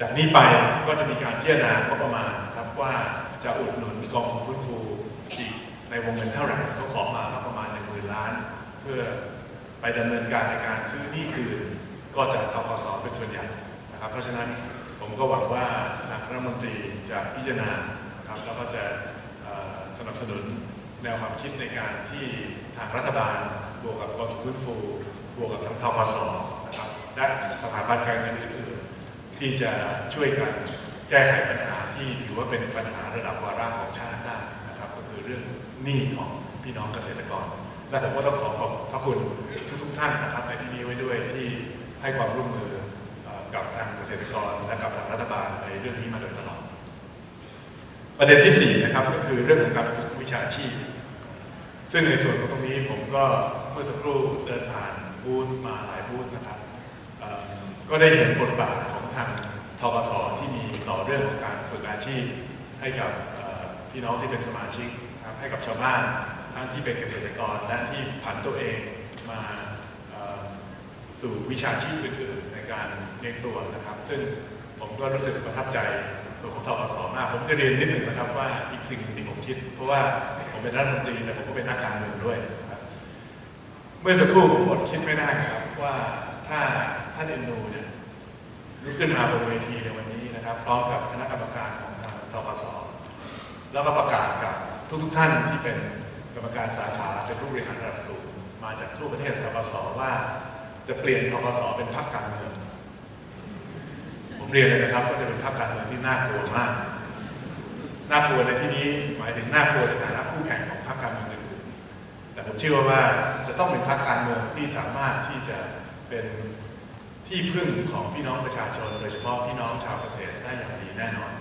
จากนี้ไปก็จะมีการพิจารณางบประมาณครับว่าจะอุดหนุนกองทุนฟื้นฟูอีกในวงเงินเท่าไหร่เขาขอมาประมาณ1 0,000ล้าน เพื่อไปดำเนินการในการซื้อหนี้คืนก็จากทกสเป็นส่วนใหญ่นะครับ เพราะฉะนั้นผมก็หวังว่าทางรัฐมนตรีจะพิจารณาครับแล้วก็จะสนับสนุนแนวความคิดในการที่ทางรัฐบาลบวกกับกองทุนฟื้นฟูบวกกับทางทกสนะครับและสถาบันการเงินอื่น ที่จะช่วยกันแก้ไขปัญหาที่ถือว่าเป็นปัญหาระดับวาระของชาติได้นะครับ ก็คือเรื่องหนี้ของพี่น้องเกษตรกร และผมก็ต้องขอขอบพระคุณทุกๆท่านนะครับในที่นี้ไว้ด้วยที่ให้ความร่วมมือกับทางเกษตรกรและกับทางรัฐบาลในเรื่องนี้มาโดยตลอด ประเด็นที่สี่นะครับก็คือเรื่องของการฝึกวิชาชีพ ซึ่งในส่วนของตรงนี้ผมก็เมื่อสักครู่เดินผ่านบูธมาหลายบูธนะครับก็ได้เห็นบทบาทของ ทางทกสที่มีต่อเรื่องของการฝึกอาชีพ ให้กับพี่น้องที่เป็นสมาชิกนะครับให้กับชาวบ้านทั้งที่เป็นเกษตรกรและที่ผันตัวเองมาสู่วิชาชีพอื่นๆในการเลี้ยงตัวนะครับ ซึ่งผมก็รู้สึกประทับใจส่วนของทกสมากผมจะเรียนนิดหนึ่งนะครับว่าอีกสิ่งหนึ่งที่ผมคิด เพราะว่าผมเป็นรัฐมนตรีแต่ผมก็เป็นนักการเมืองด้วยเมื่อสักครู่ผมอดคิดไม่ได้ครับว่าถ้าท่านเอ็นดูเนี่ย ลุกขึ้นมาบนเวทีในวันนี้นะครับ พร้อมกับคณะกรรมการของทางทกสแล้วก็ประกาศกับทุกๆท่านที่เป็นกรรมการสาขาเป็นผู้บริหารระดับสูงมาจากทั่วประเทศทกสว่าจะเปลี่ยนทกสเป็นพรรคการเมืองผมเรียนเลยนะครับว่าจะเป็นพรรคการเมืองที่น่ากลัวมากน่ากลัวในที่นี้หมายถึงน่ากลัวในฐานะคู่แข่งของพรรคการเมืองอื่นแต่ผมเชื่อว่าจะต้องเป็นพรรคการเมืองที่สามารถที่จะเป็น ที่พึ่งของพี่น้องประชาชน โดยเฉพาะพี่น้องชาวเกษตรได้อย่างดีแน่นอน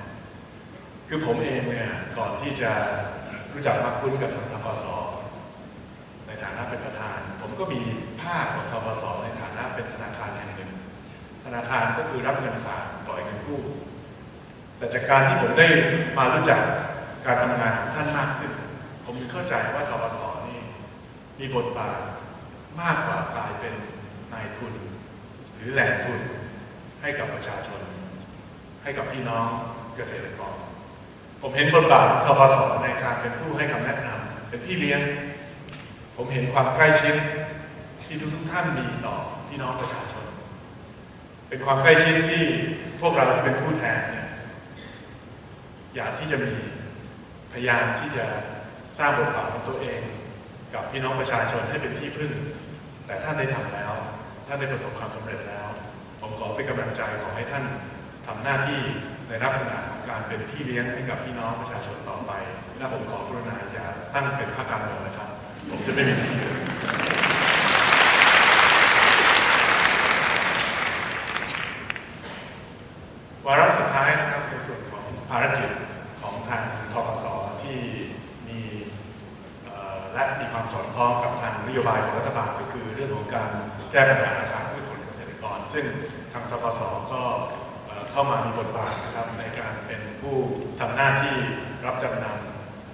คือผมเองเนี่ยก่อนที่จะรู้จักมักคุ้นกับทางทกสในฐานะเป็นประธาน ผมก็มีภาพของทกสในฐานะเป็นธนาคารแห่งหนึ่ง ธนาคารก็คือรับเงินฝากปล่อยเงินกู้แต่จากการที่ผมได้มารู้จักการทำงานของท่านมากขึ้น ผมเข้าใจว่าทกสนี่มีบทบาทมากกว่ากลายเป็นนายทุน หรือแหล่งทุนให้กับประชาชน ให้กับพี่น้องเกษตรกร ผมเห็นบทบาททกสในการเป็นผู้ให้คำแนะนำเป็นพี่เลี้ยง ผมเห็นความใกล้ชิดที่ทุกๆท่านมีต่อพี่น้องประชาชน เป็นความใกล้ชิดที่พวกเราที่เป็นผู้แทนเนี่ยอยากที่จะมีพยายามที่จะสร้างบทบาทของตัวเอง กับพี่น้องประชาชนให้เป็นที่พึ่ง แต่ท่านได้ทำแล้ว ท่านได้ประสบความสำเร็จแล้ว ผมขอเป็นกำลังใจขอให้ท่านทำหน้าที่ในลักษณะของการเป็นพี่เลี้ยงให้กับพี่น้องประชาชนต่อไป และผมขอกรุณาอย่าตั้งเป็นพรรคการเมืองนะครับ ผมจะไม่มีที่ยืน วาระสุดท้ายนะครับในส่วนของภารกิจของทางทกสที่มีเอ่อและมีความ สอดคล้องกับทางนโยบายของรัฐบาลก็คือเรื่องของการแก้ปัญหาราคาพืชผลเกษตรกร ซึ่งทางทกสก็เข้ามามีบทบาทนะครับในการเป็นผู้ทำหน้าที่รับจำน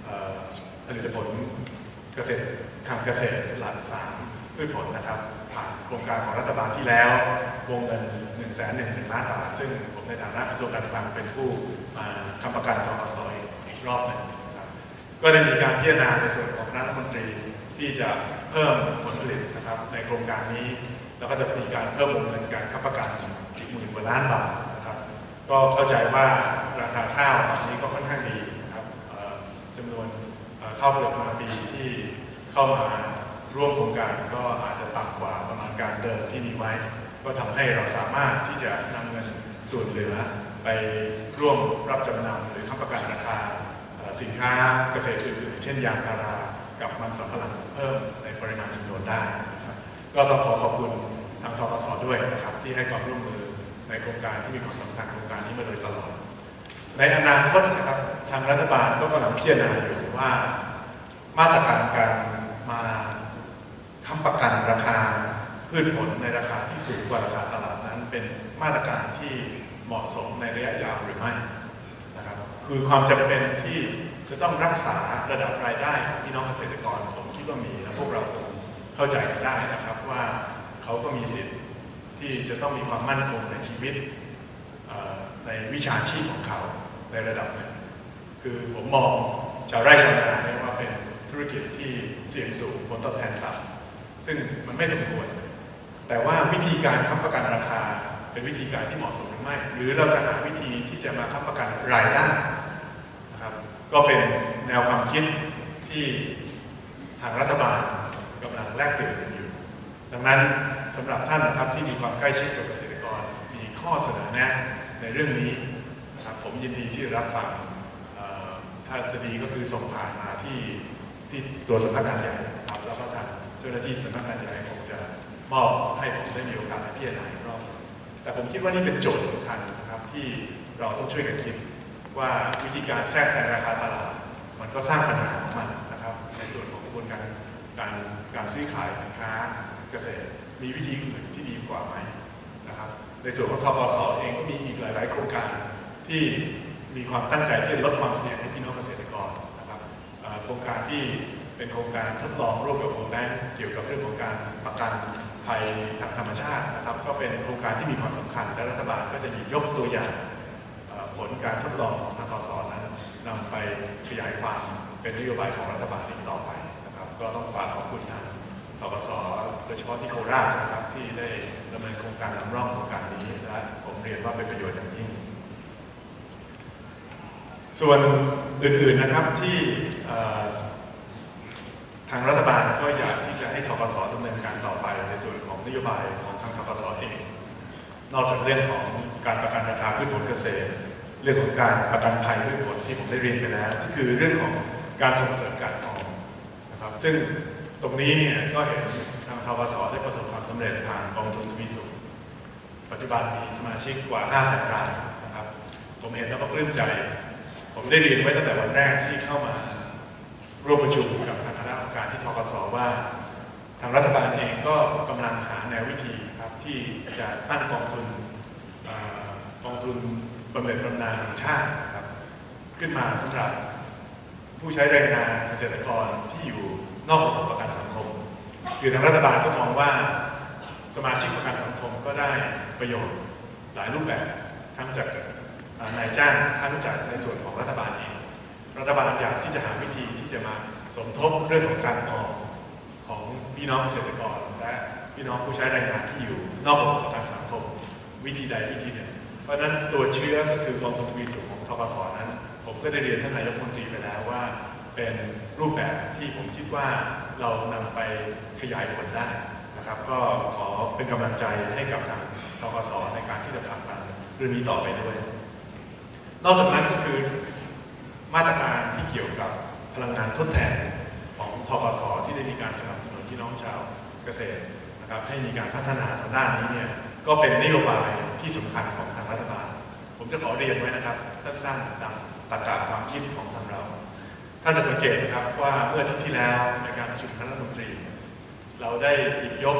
ำผลิตผลเกษตรทางเกษตรหลักสามพืชผลนะครับ ผ่านโครงการของรัฐบาลที่แล้ววงเงิน1นึ่งแสนหนึ่งล้านบาทซึ่งผมในฐานะกระทรวงการคลังเป็นผู้มาคำประกันทกสอีกรอบหนึ่งก็ได้มีการพิจารณาในส่วนของคณะรัฐมนตรี ที่จะเพิ่มผลผลิตนะครับในโครงการนี้ แล้วก็จะมีการเพิ่มวงเงินการค้ำประกันอีกหมื่นกว่าล้านบาทนะครับก็เข้าใจว่าราคาข้าวตอนนี้ก็ค่อนข้างดีนะครับจำนวนเข้าวเปลือกนาปีที่เข้ามาร่วมโครงการก็อาจจะต่ำกว่าประมาณการเดิมที่มีไว้ ก็ทำให้เราสามารถที่จะนำเงินส่วนเหลือไปร่วมรับจำนำหรือค้ำประกันราคาสินค้าเกษตรอื่นๆเช่นยางพารา กับมันสำปะหลังเพิ่มในปริมาณจำนวนได้นะครับก็ต้องขอขอบคุณทางทกสด้วยนะครับที่ให้ความร่วมมือในโครงการที่มีความสำคัญโครงการนี้มาโดยตลอด ในอนาคตนะครับทางรัฐบาลก็กำลังพิจารณาอยู่ว่า มาตรการการมาค้ำประกันราคาพืชผลในราคาที่สูงกว่าราคาตลาดนั้น เป็นมาตรการที่เหมาะสมในระยะยาวหรือไม่นะครับคือความจำเป็นที่ จะต้องรักษาระดับรายได้ของพี่น้องเกษตรกรผมคิดว่ามีและพวกเราคงเข้าใจกันได้นะครับว่าเขาก็มีสิทธิ์ที่จะต้องมีความมั่นคงในชีวิตในวิชาชีพของเขาในระดับหนึ่งคือผมมองชาวไร่ชาวนาเนี่ยว่าเป็นธุรกิจที่เสี่ยงสูงผลตอบแทนต่ำซึ่งมันไม่สมควร แต่ว่าวิธีการค้ำประกันราคาเป็นวิธีการที่เหมาะสมหรือไม่ หรือเราจะหาวิธีที่จะมาค้ำประกันรายได้ ก็เป็นแนวความคิดที่ทางรัฐบาลกำลังแลกเปลี่ยนกันอยู่ ดังนั้นสำหรับท่านนะครับที่มีความใกล้ชิดกับเกษตรกรมีข้อเสนอแนะในเรื่องนี้นะครับผมยินดีที่จะรับฟังเอ่อถ้าจะดีก็คือส่งผ่านมาที่ที่ตัวสำนักงานใหญ่นะครับแล้วก็ทางเจ้าหน้าที่สำนักงานใหญ่คงจะมอบให้ผมได้มีโอกาสพิจารณาอีกรอบแต่ผมคิดว่านี่เป็นโจทย์สำคัญนะครับที่เราต้องช่วยกันคิด ว่าวิธีการแทรกแซงราคาตลาดมันก็สร้างปัญหาของมันนะครับ ในส่วนของกระบวนการการการซื้อขายสินค้าเกษตร มีวิธีอื่นที่ดีกว่าไหมนะครับ ในส่วนของทกสเองก็มีอีกหลาย ๆ โครงการที่มีความตั้งใจที่จะลดความเสี่ยงให้พี่น้องเกษตรกรนะครับโครงการที่เป็นโครงการทดลองร่วมกับโอแบงก์เกี่ยวกับเรื่องของการประกันภัยทางธรรมชาตินะครับ ก็เป็นโครงการที่มีความสำคัญและรัฐบาลก็จะหยิบยกตัวอย่าง ผลการทดลองของทกสนั้นนำไปขยายความเป็นนโยบายของรัฐบาลอีกต่อไปนะครับก็ต้องฝากขอบคุณทางทกสโดยเฉพาะที่โคราชนะครับที่ได้ดำเนินโครงการนำร่องโครงการนี้และผมเรียนว่าเป็นประโยชน์อย่างยิ่ง ส่วนอื่นๆนะครับที่ทางรัฐบาลก็อยากที่จะให้ทกสดำเนินการต่อไปในส่วนของนโยบายของทางทกสเอง นอกจากเรื่องของการประกันราคาพืชผลเกษตร เรื่องของการประกันภัยพืชผลที่ผมได้เรียนไปแล้ว ก็คือเรื่องของการส่งเสริมการออมนะครับ ซึ่งตรงนี้เนี่ยก็เห็นทางทกสได้ประสบความสำเร็จผ่านกองทุนทวีสุขปัจจุบันมีสมาชิกกว่า 5 0 0 0 0รายนะครับ ผมเห็นแล้วก็ปลื้มใจ ผมได้เรียนไว้ตั้งแต่วันแรกที่เข้ามาร่วมประชุมกับทางคณะกรรมการที่ทกสว่า ทางรัฐบาลเองก็กำลังหาแนววิธีครับที่จะตั้งกองทุนกองทุน บำเหน็จบำนาญแห่งชาตินะครับ ขึ้นมาสำหรับผู้ใช้แรงงานเกษตรกรที่อยู่นอกระบบประกันสังคม คือทางรัฐบาลก็มองว่าสมาชิกประกันสังคมก็ได้ประโยชน์หลายรูปแบบทั้งจากนายจ้างทั้งจากในส่วนของรัฐบาลเองรัฐบาลอยากที่จะหาวิธีที่จะมาสมทบเรื่องของการออมของพี่น้องเกษตรกร และพี่น้องผู้ใช้แรงงานที่อยู่นอกระบบประกันสังคม วิธีใดวิธีหนึ่ง เพราะนั้นตัวเชื้อก็คือกองทุนทวีสุขของทกสนั้น ผมก็ได้เรียนท่านนายกรัฐมนตรีไปแล้วว่า เป็นรูปแบบที่ผมคิดว่าเรานำไปขยายผลได้นะครับ ก็ขอเป็นกำลังใจให้กับทางทกสในการที่จะผลักดันเรื่องนี้ต่อไปด้วย นอกจากนั้นก็คือมาตรการที่เกี่ยวกับพลังงานทดแทนของทกสที่ได้มีการสนับสนุนพี่น้องชาวเกษตรนะครับให้มีการพัฒนาทางด้านนี้เนี่ยก็เป็นนโยบายที่สำคัญของ ผมจะขอเรียนไว้นะครับสั้นๆตามตรรกะความคิดของทางเราท่านจะสังเกตนะครับว่าเมื่อทิตย์ที่แล้วในการประชุมคณะรัฐมนตรี เราได้หยิบยก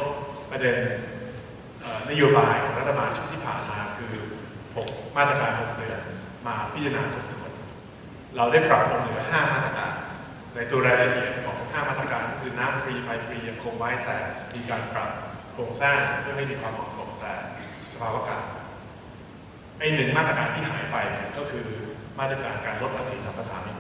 ประเด็นนโยบายของรัฐบาลชุดที่ผ่านมาคือ 6 มาตรการ6เดือนมาพิจารณาทบทวนเราได้ปรับลงเหลือ 5 มาตรการ ในตัวรายละเอียดของ 5 มาตรการคือน้ำฟรีไฟฟรียังคงไว้แต่มีการปรับโครงสร้างเพื่อให้มีความเหมาะสมแต่สภาวะกาศ ไอ้หนึ่งมาตรการที่หายไปเนี่ยก็คือมาตรการการลดภาษีสรรพสามิต